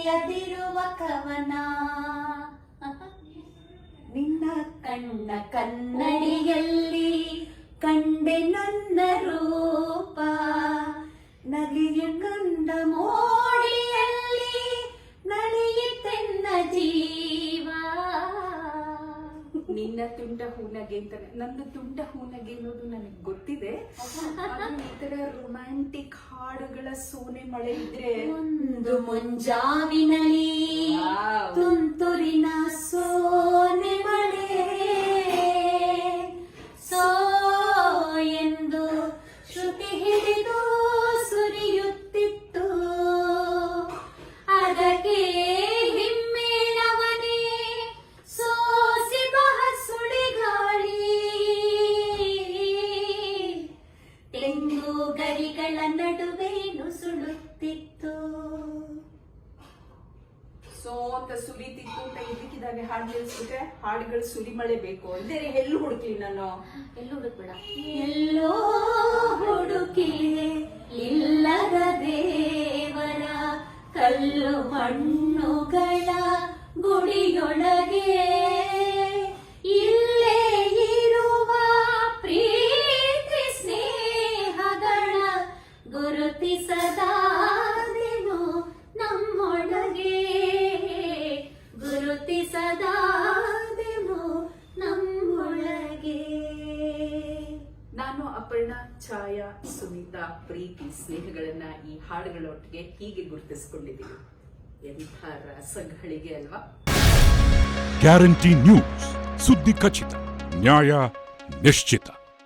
ಬರೆಯದಿರುವ ಕವನ. ನಿನ್ನ ಕಣ್ಣ ಕನ್ನಡಿಯಲ್ಲಿ ಕಂಡೆ ನನ್ನ ರೂಪ. ನಗೆಯ ಕಂಡ ಮೋಡಿಯಲ್ಲಿ ತನ್ನ ಜೀವ. ನಿನ್ನ ತುಂಟ ಹೂನಗೆ ಅಂತ ನಂದು ತುಂಟ ಹೂನಗೆ ಅನ್ನೋದು ನನಗೆ ಗೊತ್ತಿದೆ. ಈ ತರ ರೊಮ್ಯಾಂಟಿಕ್ ಹಾಡುಗಳ ಸೋನೆ ಮಳೆ ಇದ್ರೆ ಒಂದು ಮುಂಜಾವಿನಲಿ ಸೋ ಅಂತ ಸುಲಿತಿತ್ತು ಅಂತ ಇದಕ್ಕಿದಾಗ ಹಾಡು ಕೇಳಿಸ್ಬಿಟ್ರೆ ಹಾಡುಗಳು ಸುಲಿ ಮಳೆ ಬೇಕು. ಅಂದ್ರೆ ಎಲ್ಲಿ ಹುಡುಕ್ಲಿ ನಾನು. ಎಲ್ಲಿ ಹುಡುಕ್ಬೇಡ. ಎಲ್ಲೋ ಹುಡುಕಿ ಇಲ್ಲದ ದೇವರ ಕಲ್ಲು ಮಣ್ಣುಗಳ ಗುಡಿಯೊಳಗೆ. ಇಲ್ಲೇ ಪ್ರೀತಿ ನಮ್ಮೊಳಗೆ. ಛಾಯಾ, ಸುನೀತಾ, ಪ್ರೀತಿ, ಸ್ನೇಹಗಳನ್ನ ಈ ಹಾಡುಗಳೊಟ್ಟಿಗೆ ಹೀಗೆ ಗುರುತಿಸಿಕೊಂಡಿದ್ದೀವಿ. ಎಂಥ ರಸಗಳಿಗೆ ಅಲ್ವಾ? ಗ್ಯಾರಂಟಿ ನ್ಯೂಸ್ ಸುದ್ದಿ ಖಚಿತ ನ್ಯಾಯ ನಿಶ್ಚಿತ